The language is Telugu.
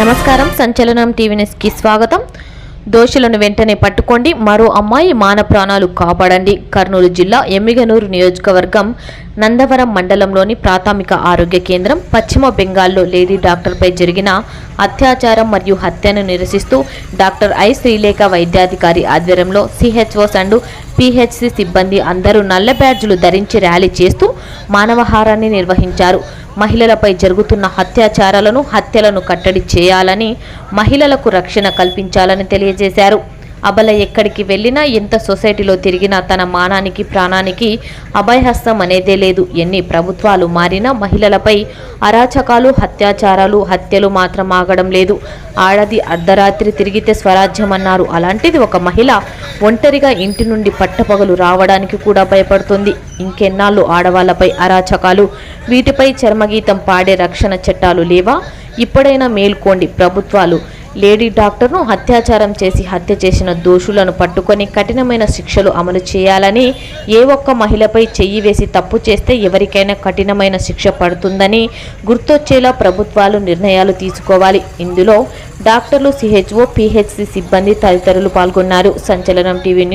నమస్కారం. సంచలనం టీవీ న్యూస్కి స్వాగతం. దోషులను వెంటనే పట్టుకోండి. మరో అమ్మాయి మాన ప్రాణాలు కాపాడండి. కర్నూలు జిల్లా ఎమ్మిగనూరు నియోజకవర్గం నందవరం మండలంలోని ప్రాథమిక ఆరోగ్య కేంద్రం పశ్చిమ బెంగాల్లో లేడీ డాక్టర్పై జరిగిన అత్యాచారం మరియు హత్యను నిరసిస్తూ డాక్టర్ ఐ శ్రీలేఖ వైద్యాధికారి ఆధ్వర్యంలో సిహెచ్ఓస్ అండ్ పిహెచ్సి సిబ్బంది అందరూ నల్ల బ్యాడ్జులు ధరించి ర్యాలీ చేస్తూ మానవహారాన్ని నిర్వహించారు. మహిళలపై జరుగుతున్న అత్యాచారాలను హత్యలను కట్టడి చేయాలని మహిళలకు రక్షణ కల్పించాలని తెలియజేశారు. అబల ఎక్కడికి వెళ్ళినా ఎంత సొసైటీలో తిరిగినా తన మానానికి ప్రాణానికి అభయహస్తం అనేదే లేదు. ఎన్ని ప్రభుత్వాలు మారినా మహిళలపై అరాచకాలు అత్యాచారాలు హత్యలు మాత్రం ఆగడం లేదు. ఆడది అర్ధరాత్రి తిరిగితే స్వరాజ్యం అన్నారు అలాంటిది ఒక మహిళ ఒంటరిగా ఇంటి నుండి పట్టపగలు రావడానికి కూడా భయపడుతుంది. ఇంకెన్నాళ్ళు ఆడవాళ్ళపై అరాచకాలు వీటిపై చర్మగీతం పాడే రక్షణ చట్టాలు లేవా? ఇప్పుడైనా మేల్కోండి ప్రభుత్వాలు. లేడీ డాక్టర్ను అత్యాచారం చేసి హత్య చేసిన దోషులను పట్టుకొని కఠినమైన శిక్షలు అమలు చేయాలని ఏ ఒక్క మహిళపై చెయ్యి వేసి తప్పు చేస్తే ఎవరికైనా కఠినమైన శిక్ష పడుతుందని గుర్తొచ్చేలా ప్రభుత్వాలు నిర్ణయాలు తీసుకోవాలి. ఇందులో డాక్టర్లు సిహెచ్ఓ పిహెచ్సి సిబ్బంది తదితరులు పాల్గొన్నారు. సంచలనం టీవీ న్యూస్